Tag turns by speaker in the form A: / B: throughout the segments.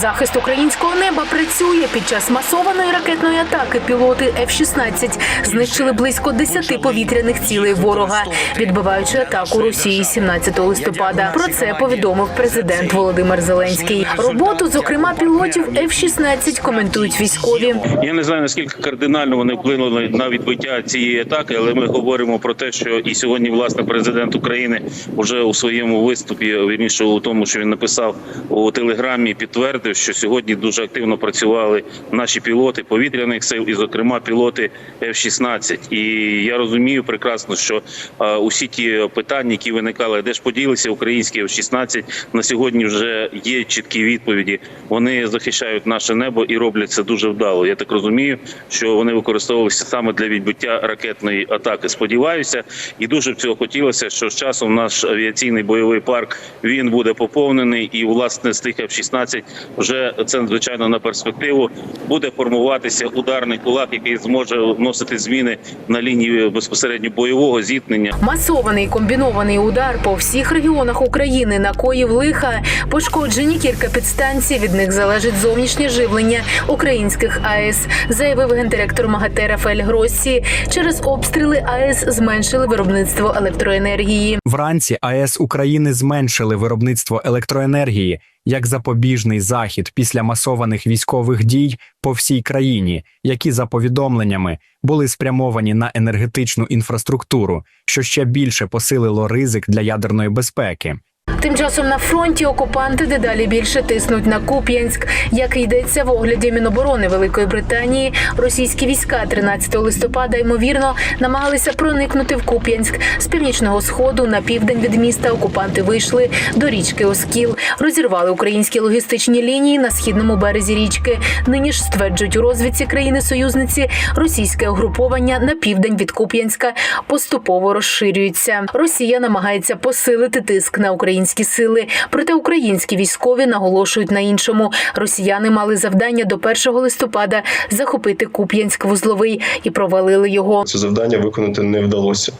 A: Захист українського неба працює під час масованої ракетної атаки. Пілоти F-16 знищили близько 10 повітряних цілей ворога, відбиваючи атаку Росії 17 листопада. Про це повідомив президент Володимир Зеленський. Роботу, зокрема, пілотів F-16 коментують військові.
B: Я не знаю наскільки кардинально вони вплинули на відбиття цієї атаки, але ми говоримо про те, що і сьогодні власне президент України вже у своєму виступі, вірніше у тому, що він написав у телеграмі, підтвердив, що сьогодні дуже активно працювали наші пілоти повітряних сил, і зокрема пілоти F-16. І я розумію прекрасно, що а, усі ті питання, які виникали, де ж поділися українські F-16, на сьогодні вже є чіткі відповіді. Вони захищають наше небо і роблять це дуже вдало. Я так розумію, що вони використовувалися саме для відбиття ракетної атаки. Сподіваюся, і дуже б цього хотілося, що з часом наш авіаційний бойовий парк він буде поповнений, і власне з тих F-16 вже це звичайно на перспективу буде формуватися ударний кулак, який зможе вносити зміни на лінії безпосередньо бойового зіткнення.
A: Масований комбінований удар по всіх регіонах України накоїв лиха. Пошкоджені кілька підстанцій. Від них залежить зовнішнє живлення українських АЕС, заявив гендиректор МАГАТЕ Рафаель Гроссі. Через обстріли АЕС зменшили виробництво електроенергії.
C: Вранці АЕС України зменшили виробництво електроенергії як запобіжний захід після масованих військових дій по всій країні, які за повідомленнями були спрямовані на енергетичну інфраструктуру, що ще більше посилило ризик для ядерної безпеки.
A: Тим часом на фронті окупанти дедалі більше тиснуть на Куп'янськ. Як йдеться в огляді Міноборони Великої Британії, російські війська 13 листопада ймовірно намагалися проникнути в Куп'янськ з північного сходу на південь від міста. Окупанти вийшли до річки Оскіл, розірвали українські логістичні лінії на східному березі річки. Нині ж стверджують у розвідці країни-союзниці російське угруповання на південь від Куп'янська поступово розширюється. Росія намагається посилити тиск на українські сили. Проте українські військові наголошують на іншому. Росіяни мали завдання до 1 листопада захопити Куп'янськ вузловий і провалили його.
D: Це завдання виконати не вдалося.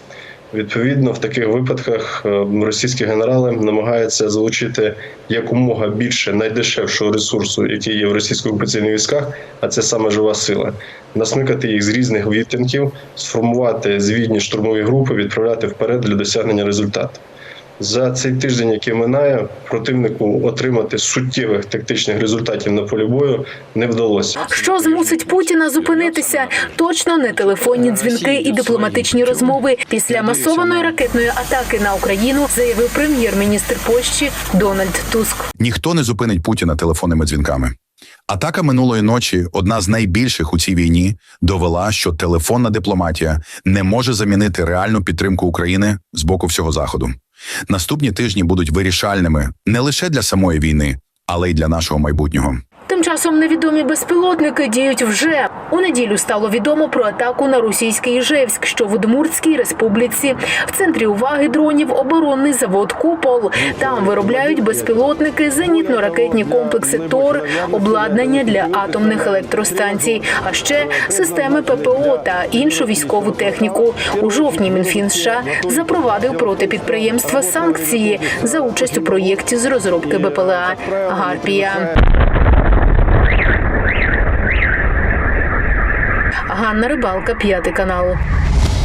D: Відповідно, в таких випадках е, російські генерали намагаються залучити якомога більше найдешевшого ресурсу, який є в російсько-окупаційних військах, а це саме жива сила. Насмикати їх з різних відтинків, сформувати звідні штурмові групи, відправляти вперед для досягнення результату. За цей тиждень, який минає, противнику отримати суттєвих тактичних результатів на полі бою не вдалося.
A: Що змусить Путіна зупинитися? Точно не телефонні дзвінки і дипломатичні розмови. Після масованої ракетної атаки на Україну заявив прем'єр-міністр Польщі Дональд Туск.
E: Ніхто не зупинить Путіна телефонними дзвінками. Атака минулої ночі, одна з найбільших у цій війні, довела, що телефонна дипломатія не може замінити реальну підтримку України з боку всього заходу. Наступні тижні будуть вирішальними не лише для самої війни, але й для нашого майбутнього.
A: Часом невідомі безпілотники діють вже у неділю. Стало відомо про атаку на російський Іжевськ, що в Удмуртській республіці. В центрі уваги дронів оборонний завод Купол. Там виробляють безпілотники, зенітно-ракетні комплекси ТОР, обладнання для атомних електростанцій, а ще системи ППО та іншу військову техніку. У жовтні Мінфін США запровадив проти підприємства санкції за участь у проєкті з розробки БПЛА Гарпія. Ганна Рибалка, п'ятий канал.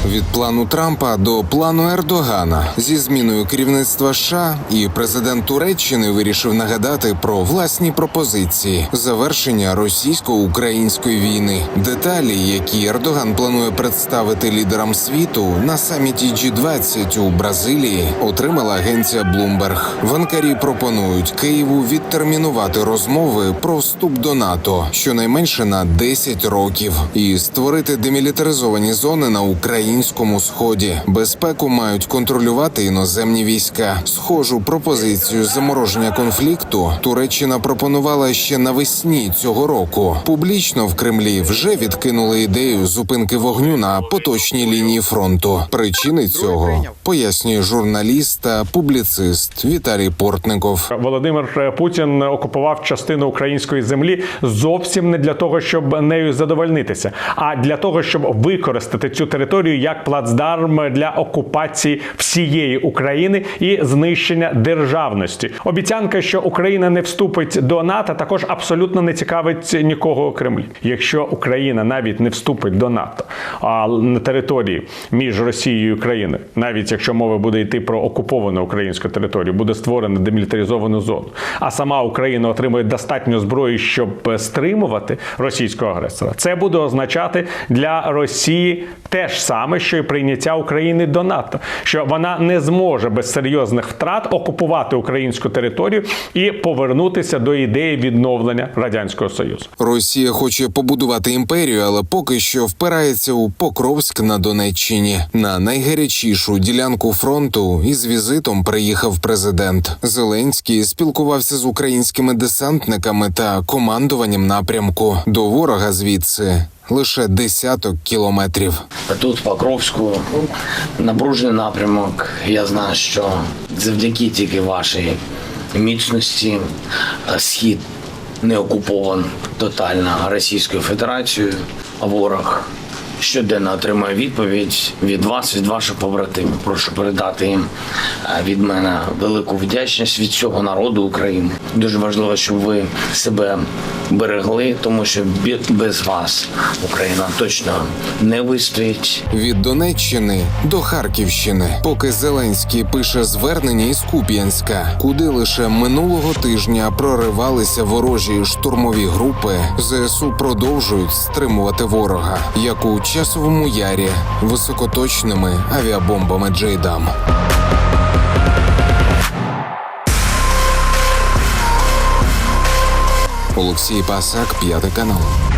F: Від плану Трампа до плану Ердогана зі зміною керівництва США і президент Туреччини вирішив нагадати про власні пропозиції завершення російсько-української війни. Деталі, які Ердоган планує представити лідерам світу на саміті G20 у Бразилії, отримала агенція Bloomberg. В Анкарі пропонують Києву відтермінувати розмови про вступ до НАТО щонайменше на 10 років і створити демілітаризовані зони на Україні українському сході. Безпеку мають контролювати іноземні війська. Схожу пропозицію замороження конфлікту Туреччина пропонувала ще навесні цього року. Публічно в Кремлі вже відкинули ідею зупинки вогню на поточній лінії фронту. Причини цього пояснює журналіст та публіцист Віталій Портников.
G: Володимир Путін окупував частину української землі зовсім не для того, щоб нею задовольнитися, а для того, щоб використати цю територію як плацдарм для окупації всієї України і знищення державності. Обіцянка, що Україна не вступить до НАТО, також абсолютно не цікавить нікого Кремлі. Якщо Україна навіть не вступить до НАТО, а на території між Росією і Україною, навіть якщо мова буде йти про окуповану українську територію, буде створена демілітаризовану зону, а сама Україна отримує достатньо зброї, щоб стримувати російського агресора. Це буде означати для Росії те ж саме, що і прийняття України до НАТО, що вона не зможе без серйозних втрат окупувати українську територію і повернутися до ідеї відновлення радянського союзу.
F: Росія хоче побудувати імперію, але поки що впирається у Покровськ на Донеччині. На найгарячішу ділянку фронту із візитом приїхав президент. Зеленський спілкувався з українськими десантниками та командуванням напрямку до ворога звідси. Лише десяток кілометрів.
H: Тут Покровську напружений напрямок. Я знаю, що завдяки тільки вашій міцності е, схід не окупован тотально Російською Федерацією. Ворог щоденно отримує відповідь від вас, від ваших побратимів. Прошу передати їм е, від мене велику вдячність від цього народу України. Дуже важливо, щоб ви себе берегли, тому що без вас Україна точно не вистоїть.
F: Від Донеччини до Харківщини, поки Зеленський пише звернення із Куп'янська, куди лише минулого тижня проривалися ворожі штурмові групи, ЗСУ продовжують стримувати ворога, як у часовому ярі високоточними авіабомбами Джейдам. Олексій Пасак, п'ятий канал.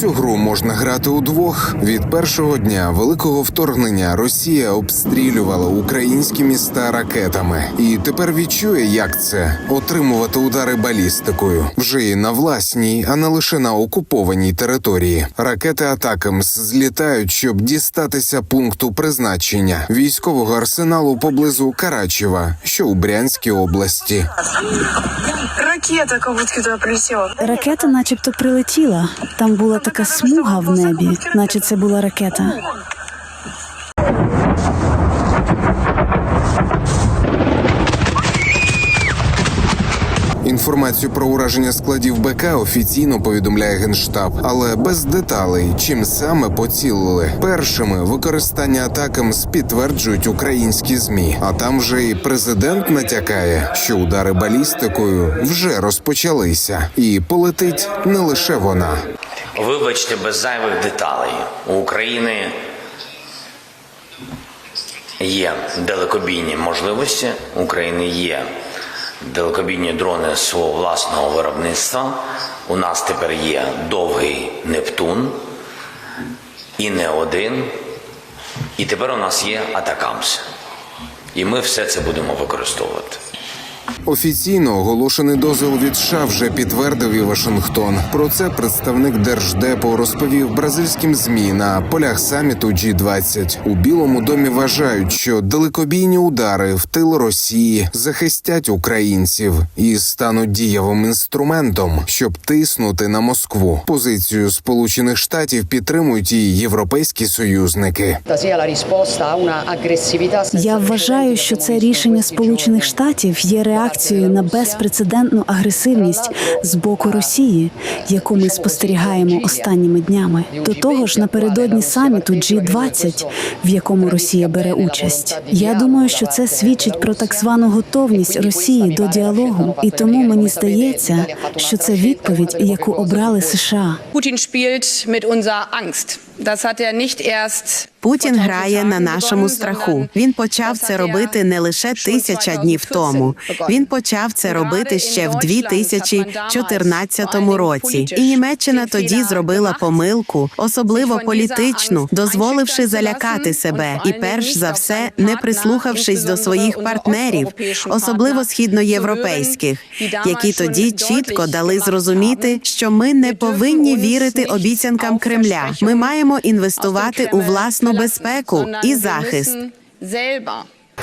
F: Цю гру можна грати удвох. Від першого дня великого вторгнення Росія обстрілювала українські міста ракетами, і тепер відчує, як це отримувати удари балістикою вже і на власній, а не лише на окупованій території. Ракети Атакамс злітають, щоб дістатися пункту призначення військового арсеналу поблизу Карачева, що у Брянській області.
I: Ракета как будто туда прилетела.
J: Ракета, начебто, прилетіла. Там була така смуга в небі, наче це була ракета.
F: Інформацію про ураження складів БК офіційно повідомляє генштаб, але без деталей, чим саме поцілили. Першими використання атакам підтверджують українські змі. А там вже і президент натякає, що удари балістикою вже розпочалися, і полетить не лише вона.
H: Вибачте, без зайвих деталей. У України є далекобійні можливості. У України є далекобійні дрони свого власного виробництва. У нас тепер є довгий Нептун і не один. І тепер у нас є Атакамс. І ми все це будемо використовувати.
F: Офіційно оголошений дозвіл від США вже підтвердив і Вашингтон. Про це представник держдепу розповів бразильським змі на полях саміту G20. У Білому домі вважають, що далекобійні удари в тил Росії захистять українців і стануть дієвим інструментом, щоб тиснути на Москву. Позицію Сполучених Штатів підтримують і європейські союзники.
J: Я вважаю, що це рішення Сполучених Штатів є реакцією на безпрецедентну агресивність з боку Росії, яку ми спостерігаємо останніми днями. До того ж, напередодні саміту G20, в якому Росія бере участь. Я думаю, що це свідчить про так звану готовність Росії до діалогу, і тому мені здається, що це відповідь, яку обрали США.
I: Putin spielt mit unserer Angst. Er
K: Путін грає на нашому страху. Він почав це робити не лише тисяча днів тому. Він почав це робити ще в 2014 році. І Німеччина тоді зробила помилку, особливо політичну, дозволивши залякати себе і, перш за все, не прислухавшись до своїх партнерів, особливо східноєвропейських, які тоді чітко дали зрозуміти, що ми не повинні вірити обіцянкам Кремля. Ми маємо інвестувати у власну безпеку і захист.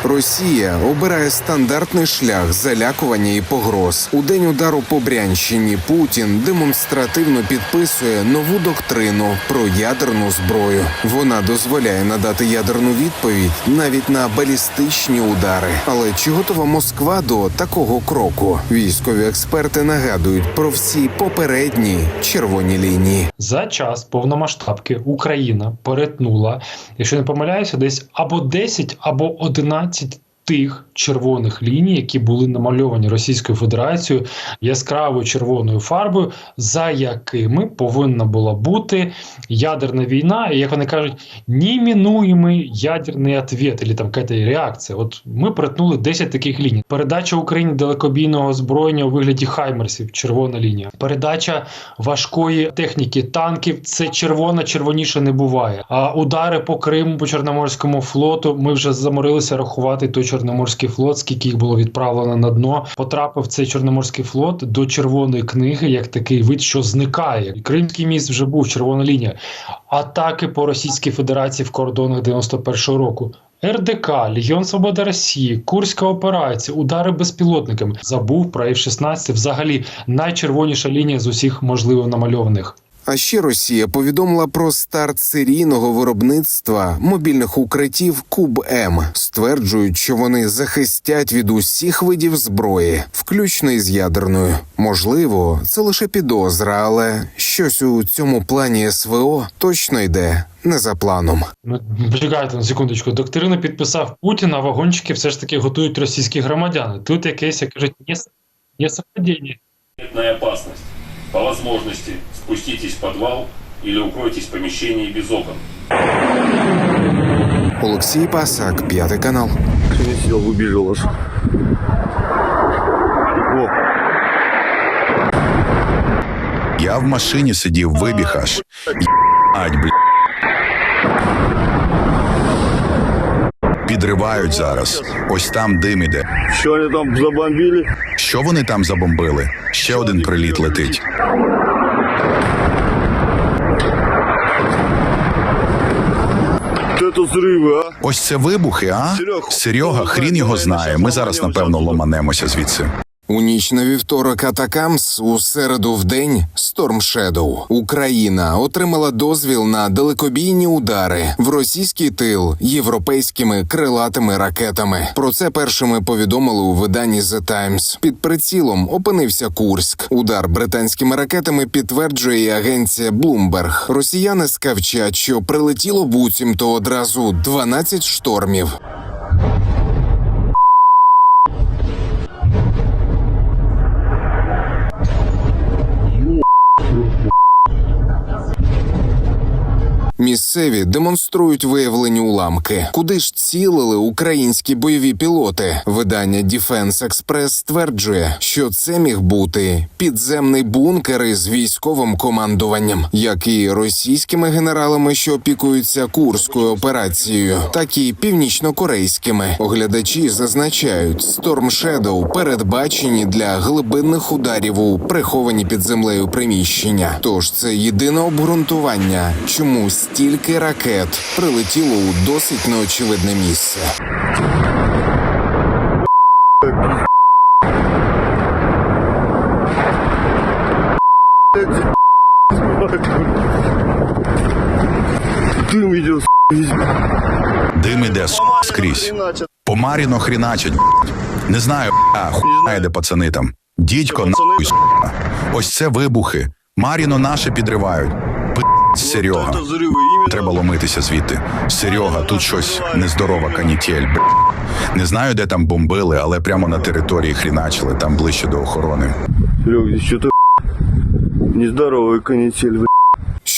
F: Росія обирає стандартний шлях залякування і погроз. У день удару по Брянщині Путін демонстративно підписує нову доктрину про ядерну зброю. Вона дозволяє надати ядерну відповідь навіть на балістичні удари. Але чи готова Москва до такого кроку? Військові експерти нагадують про всі попередні червоні лінії.
L: За час повномасштабки Україна перетнула, якщо не помиляюся, десь або 10, або 11啊自 тих червоних ліній, які були намальовані Російською Федерацією яскравою червоною фарбою, за якими повинна була бути ядерна війна, і як вони кажуть, неминуємий ядерний ответ, або там якась реакція. От ми перетнули 10 таких ліній. Передача Україні далекобійного озброєння у вигляді хаймерсів, червона лінія. Передача важкої техніки, танків це червона, червоніше не буває. А удари по Криму, по Чорноморському флоту. Ми вже заморилися рахувати той Чорноморський флот, скільки їх було відправлено на дно. Потрапив цей Чорноморський флот до червоної книги, як такий вид, що зникає. Кримський міст вже був червона лінія. Атаки по Російській Федерації в кордонах 91-го року. РДК, Легіон Свобода Росії, Курська операція, удари безпілотниками. Забув про F-16, взагалі найчервоніша лінія з усіх можливо намальованих.
F: А ще Росія повідомила про старт серійного виробництва мобільних укриттів Куб М, стверджують, що вони захистять від усіх видів зброї, включно із ядерною. Можливо, це лише підозра, але щось у цьому плані СВО точно йде не за планом.
L: Ну, Почекайте на секундочку. Доктрину підписав Путін, а вагончики все ж таки готують російські громадяни. Тут якесь, як кажуть, не, не совпадіння.
M: опасность. По возможности спуститесь в подвал или укройтесь в помещении без окон.
F: Олексій Пасак, п'ятий канал.
N: Выбежал аж. О,
E: Я в машині сидів, вибіг аж. Ать, бля. Підривають зараз. Ось там дим іде.
N: что они там забомбили?
E: Що вони там забомбили? Ще один приліт летить.
N: А?
E: Ось це вибухи, а? Серега, хрін його знає. Ми зараз, напевно, ломанемося звідси.
F: У ніч на вівторок Атакамс, у середу в день Storm Shadow. Україна отримала дозвіл на далекобійні удари в російський тил європейськими крилатими ракетами. Про це першими повідомили у виданні The Times. Під прицілом опинився Курськ. Удар британськими ракетами підтверджує і агенція Bloomberg. Росіяни скавчать, що прилетіло буцімто одразу 12 штормів. Місцеві демонструють виявлені уламки. Куди ж цілили українські бойові пілоти? Видання Defense Express стверджує, що це міг бути підземний бункер із військовим командуванням, як і російськими генералами, що опікуються курською операцією, так і північнокорейськими. Оглядачі зазначають, Storm Shadow передбачені для глибинних ударів у приховані під землею приміщення. Тож це єдине обґрунтування, чому стільки ракет прилетіло у досить неочевидне місце.
N: Дым идет,
E: Дим іде скрізь. По Маріно хріначать. Не знаю, а хуйна де пацани там. Дідько нахуй. Ось це вибухи. Маріно наше підривають. Пи***, Серега.
N: это взрывы. Именно
E: Треба ломитися звідти. Серега, тут щось нездорова канітель. б***. Не знаю, де там бомбили, але прямо на території хріначили, там ближче до охорони.
N: Серег, здесь что-то нездоровая канитель.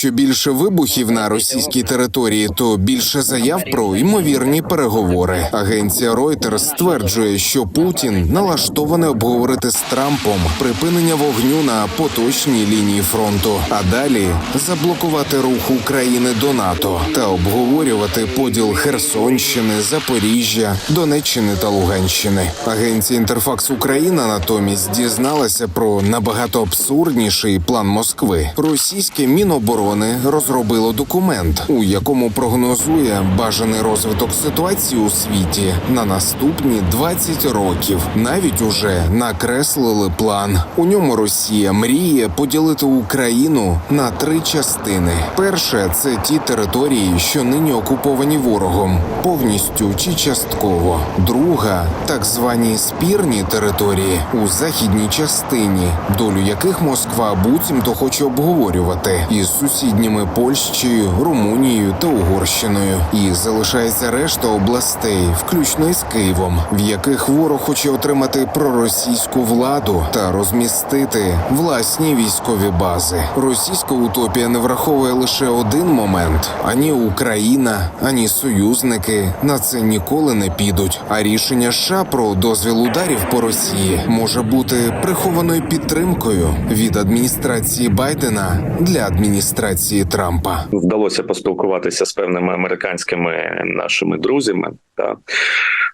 F: Що більше вибухів на російській території, то більше заяв про ймовірні переговори. Агенція Reuters стверджує, що Путін налаштований обговорити з Трампом припинення вогню на поточній лінії фронту, а далі заблокувати рух України до НАТО та обговорювати поділ Херсонщини, Запоріжжя, Донеччини та Луганщини. Агенція Інтерфакс Україна натомість дізналася про набагато абсурдніший план Москви. Російське міноборони Міноборони розробило документ, у якому прогнозує бажаний розвиток ситуації у світі на наступні 20 років. Навіть уже накреслили план. У ньому Росія мріє поділити Україну на три частини. Перше це ті території, що нині окуповані ворогом, повністю чи частково. Друга так звані спірні території у західній частині, долю яких Москва буцімто хоче обговорювати із сусідніми Польщею, Румунією та Угорщиною. І залишається решта областей, включно із Києвом, в яких ворог хоче отримати проросійську владу та розмістити власні військові бази. Російська утопія не враховує лише один момент: ані Україна, ані союзники на це ніколи не підуть. А рішення США про дозвіл ударів по Росії може бути прихованою підтримкою від адміністрації Байдена для адміністрації Трампа.
O: вдалося поспілкуватися з певними американськими нашими друзями. Та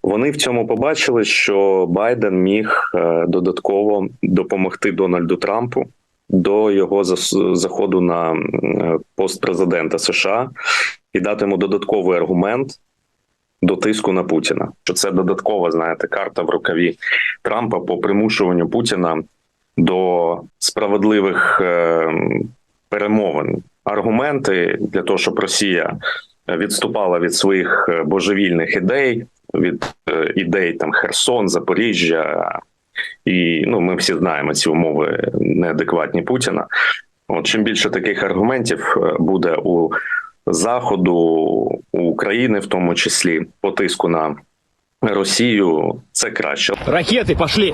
O: вони в цьому побачили, що Байден міг е, додатково допомогти Дональду Трампу до його заходу на пост президента США і дати йому додатковий аргумент до тиску на Путіна. Що це додаткова, знаєте, карта в рукаві Трампа по примушуванню Путіна до справедливих е, перемовин. Аргументи для того, щоб Росія відступала від своїх е, божевільних ідей, від е, ідей там Херсон, Запоріжжя, і ну ми всі знаємо ці умови неадекватні Путіна. От чим більше таких аргументів е, буде у заходу у України, в тому числі по тиску на Росію, це краще.
P: Ракеты пошли!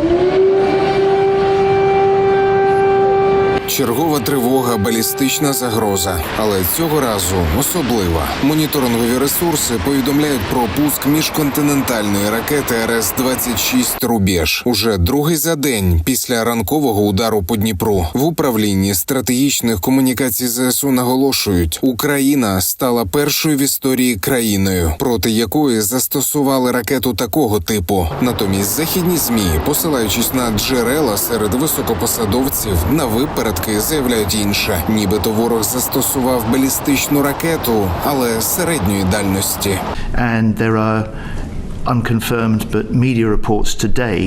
F: Чергова тривога, балістична загроза, але цього разу особлива. Моніторингові ресурси повідомляють про пуск міжконтинентальної ракети РС 26 Рубеж. Уже другий за день після ранкового удару по Дніпру в управлінні стратегічних комунікацій ЗСУ наголошують, Україна стала першою в історії країною, проти якої застосували ракету такого типу. Натомість західні змі, посилаючись на джерела серед високопосадовців, на випередки заявляють інше. Нібито ворог застосував балістичну ракету, але середньої дальності.
Q: and there are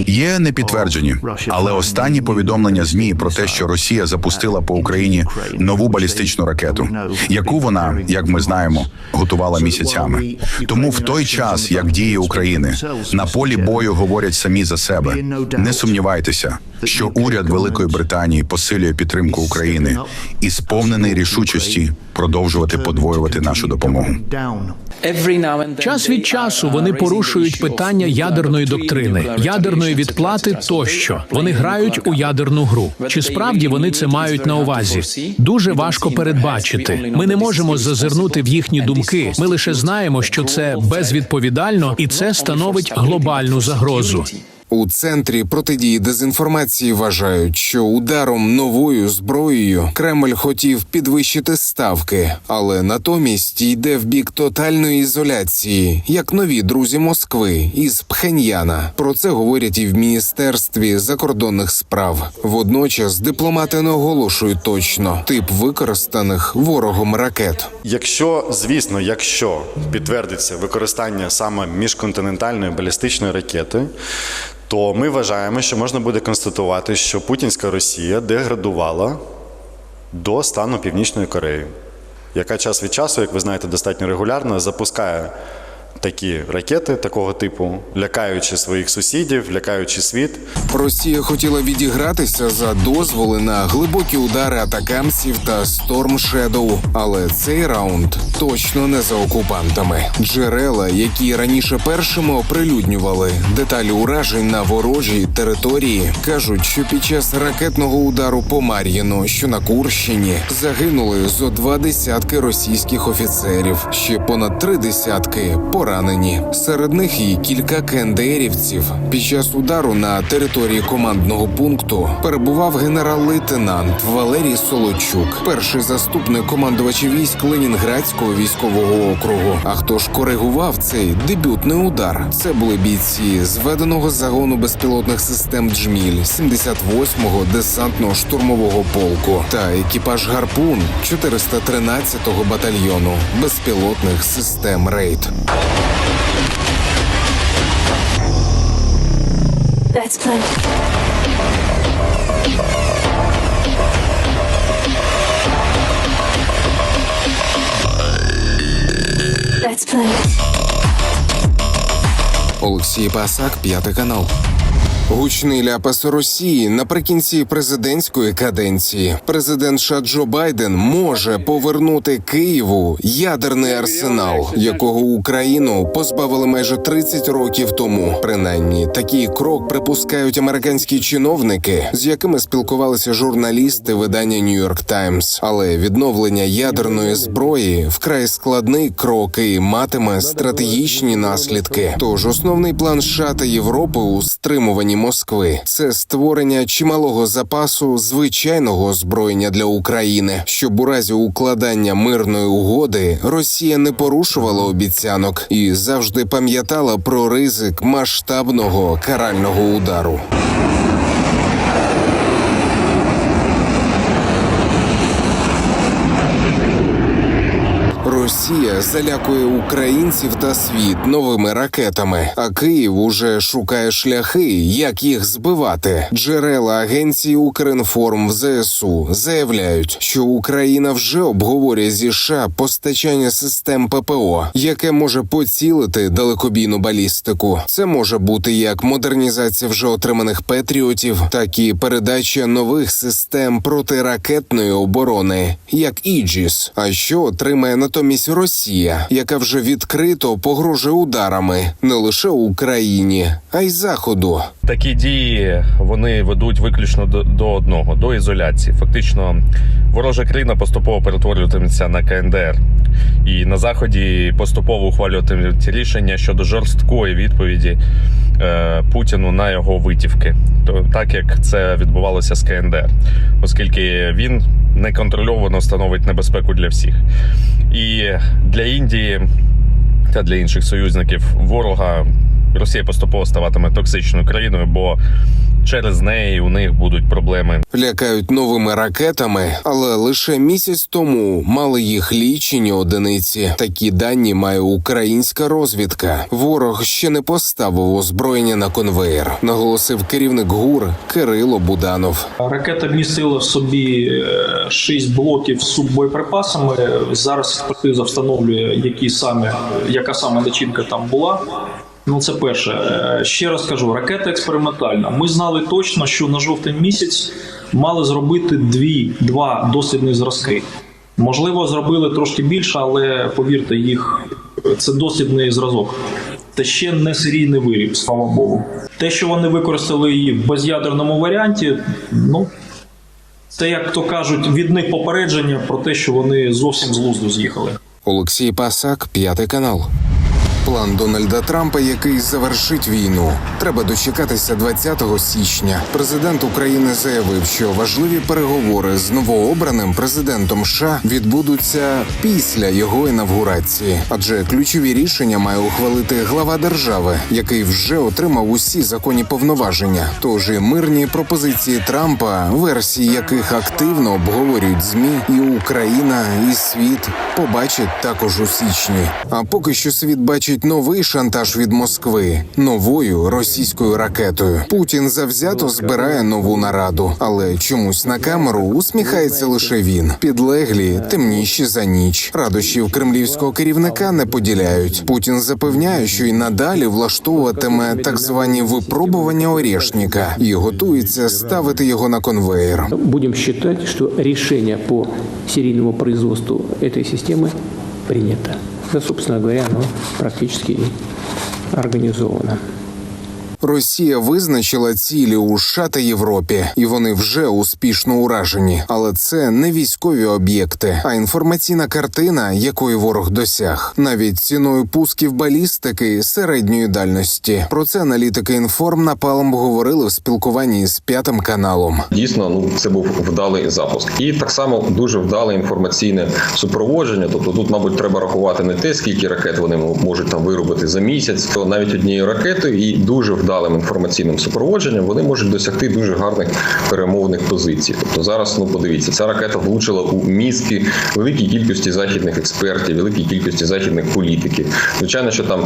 E: Є непідтверджені, але останні повідомлення змі про те, що Росія запустила по Україні нову балістичну ракету, яку вона, як ми знаємо, готувала місяцями. Тому в той час, як діє України, на полі бою говорять самі за себе. Не сумнівайтеся, що уряд Великої Британії посилює підтримку України і сповнений рішучості продовжувати подвоювати нашу допомогу.
P: Час від часу вони порушують питання ядерної доктрини, ядерної відплати тощо. Вони грають у ядерну гру. Чи справді вони це мають на увазі? Дуже важко передбачити. Ми не можемо зазирнути в їхні думки. Ми лише знаємо, що це безвідповідально, і це становить глобальну загрозу.
F: У центрі протидії дезінформації вважають, що ударом новою зброєю Кремль хотів підвищити ставки, але натомість йде в бік тотальної ізоляції, як нові друзі Москви із Пхеньяна. Про це говорять і в міністерстві закордонних справ. Водночас дипломати не оголошують точно тип використаних ворогом ракет.
R: Якщо, звісно, якщо підтвердиться використання саме міжконтинентальної балістичної ракети, то ми вважаємо, що можна буде констатувати, що путінська Росія деградувала до стану Північної Кореї, яка час від часу, як ви знаєте, достатньо регулярно запускає такі ракети такого типу, лякаючи своїх сусідів, лякаючи світ.
F: Росія хотіла відігратися за дозволи на глибокі удари атакамсів та Storm Shadow, але цей раунд точно не за окупантами. Джерела, які раніше першими оприлюднювали деталі уражень на ворожій території, кажуть, що під час ракетного удару по Мар'їну, що на Курщині, загинули зо два десятки російських офіцерів, ще понад три десятки поранені. Серед них і кілька кендерівців. Під час удару на території командного пункту перебував генерал-лейтенант Валерій Солочук, перший заступник командувача військ Ленінградського військового округу. А хто ж коригував цей дебютний удар? Це були бійці зведеного загону безпілотних систем Джміль 78-го десантного штурмового полку та екіпаж гарпун 413-го батальйону безпілотних систем Рейд.
J: That's plenty. That's plenty.
F: Олексій Пасак, п'ятий канал. Гучний ляпас Росії наприкінці президентської каденції. Президент США Байден може повернути Києву ядерний арсенал, якого Україну позбавили майже 30 років тому. Принаймні, такий крок припускають американські чиновники, з якими спілкувалися журналісти видання Нью-Йорк Таймс. Але відновлення ядерної зброї вкрай складний крок і матиме стратегічні наслідки. Тож основний план США та Європи у стримуванні Москви це створення чималого запасу звичайного озброєння для України, щоб у разі укладання мирної угоди Росія не порушувала обіцянок і завжди пам'ятала про ризик масштабного карального удару. Росія залякує українців та світ новими ракетами, а Київ уже шукає шляхи, як їх збивати. Джерела агенції Укрінформ в ЗСУ заявляють, що Україна вже обговорює зі США постачання систем ППО, яке може поцілити далекобійну балістику. Це може бути як модернізація вже отриманих петріотів, так і передача нових систем протиракетної оборони, як Іджіс. А що отримає натомість Росія, яка вже відкрито погрожує ударами не лише Україні, а й Заходу.
S: Такі дії вони ведуть виключно до, до одного до ізоляції. Фактично, ворожа країна поступово перетворюватиметься на КНДР, і на заході поступово ухвалюватимуть рішення щодо жорсткої відповіді е, Путіну на його витівки, то так як це відбувалося з КНДР, оскільки він неконтрольовано становить небезпеку для всіх. І для Індії та для інших союзників ворога Росія поступово ставатиме токсичною країною, бо через неї у них будуть проблеми.
F: Лякають новими ракетами, але лише місяць тому мали їх лічені одиниці. Такі дані має українська розвідка. Ворог ще не поставив озброєння на конвеєр, наголосив керівник ГУР Кирило Буданов.
T: Ракета містила в собі е, шість блоків з суббоєприпасами. Зараз експертиза встановлює, які саме яка саме начинка там була. Ну, це перше. Е, Ще раз кажу, ракета експериментальна. Ми знали точно, що на жовтий місяць мали зробити дві, два дослідні зразки. Можливо, зробили трошки більше, але повірте, їх це дослідний зразок. Це ще не серійний виріб, слава Богу. Те, що вони використали її в без'ядерному варіанті, ну це як то кажуть, від них попередження про те, що вони зовсім з глузду з'їхали.
F: Олексій Пасак, п'ятий канал. План Дональда Трампа, який завершить війну, треба дочекатися 20 січня. Президент України заявив, що важливі переговори з новообраним президентом США відбудуться після його інавгурації, адже ключові рішення має ухвалити глава держави, який вже отримав усі законні повноваження. Тож і мирні пропозиції Трампа, версії яких активно обговорюють змі, і Україна, і світ побачать також у січні. А поки що світ бачить новий шантаж від Москви новою російською ракетою. Путін завзято збирає нову нараду, але чомусь на камеру усміхається лише він. Підлеглі темніші за ніч. Радощів кремлівського керівника не поділяють. Путін запевняє, що й надалі влаштовуватиме так звані випробування Орєшніка і готується ставити його на конвеєр.
U: Будем считать, что решение по серийному производству этой системы принято. Да, собственно говоря, оно практически организовано.
F: Росія визначила цілі у США та Європі, і вони вже успішно уражені. Але це не військові об'єкти, а інформаційна картина, якої ворог досяг, навіть ціною пусків балістики середньої дальності. Про це аналітики інформ напалом говорили в спілкуванні з п'ятим каналом.
V: Дійсно, ну це був вдалий запуск, і так само дуже вдале інформаційне супроводження. Тобто, тут, мабуть, треба рахувати не те, скільки ракет вони можуть там виробити за місяць, то навіть однією ракетою і дуже вдалим інформаційним супроводженням вони можуть досягти дуже гарних перемовних позицій. Тобто, зараз ну подивіться, ця ракета влучила у мізки великій кількості західних експертів, великій кількості західних політиків. Звичайно, що там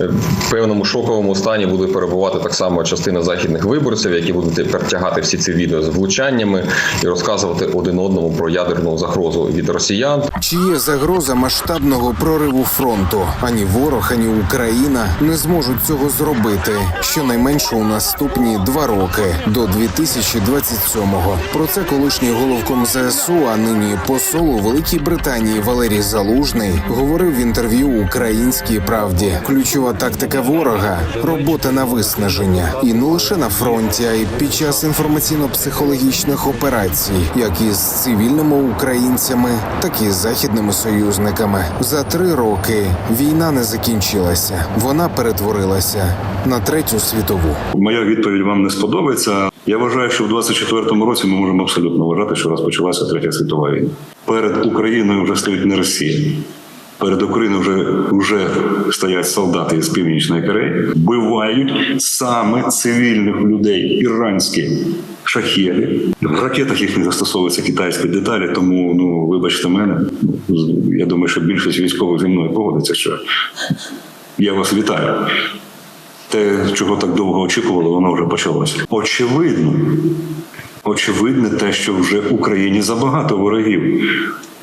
V: е, в певному шоковому стані буде перебувати так само частина західних виборців, які будуть тепер тягати всі ці відео з влучаннями і розказувати один одному про ядерну загрозу від росіян.
F: Чи є загроза масштабного прориву фронту? Ані ворог, ані Україна не зможуть цього зробити щонайменше у наступні два роки до 2027-го. Про це колишній головком ЗСУ, а нині посол у Великій Британії Валерій Залужний говорив в інтерв'ю Українській правді. Ключова тактика ворога робота на виснаження, і не лише на фронті, а й під час інформаційно-психологічних операцій, як із цивільними українцями, так і з західними союзниками. За три роки війна не закінчилася, вона перетворилася на третю світову.
W: Моя відповідь вам не сподобається. Я вважаю, що в 24-му році ми можемо абсолютно вважати, що розпочалася третя світова війна. Перед Україною вже стоїть не Росія. Перед Україною вже, вже стоять солдати з північної Кореї, вбивають саме цивільних людей, іранські шахеди. В ракетах їх не застосовуються китайські деталі, тому ну вибачте мене. Я думаю, що більшість військових зі мною погодиться, що я вас вітаю. Те, чого так довго очікували, воно вже почалося. Очевидно, очевидно, те, що вже Україні забагато ворогів.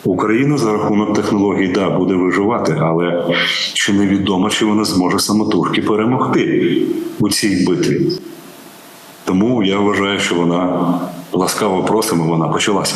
W: Україна за рахунок технологій да буде виживати, але чи невідомо, чи вона зможе самотужки перемогти у цій битві. Тому я вважаю, що вона ласкаво просимо, вона почалася.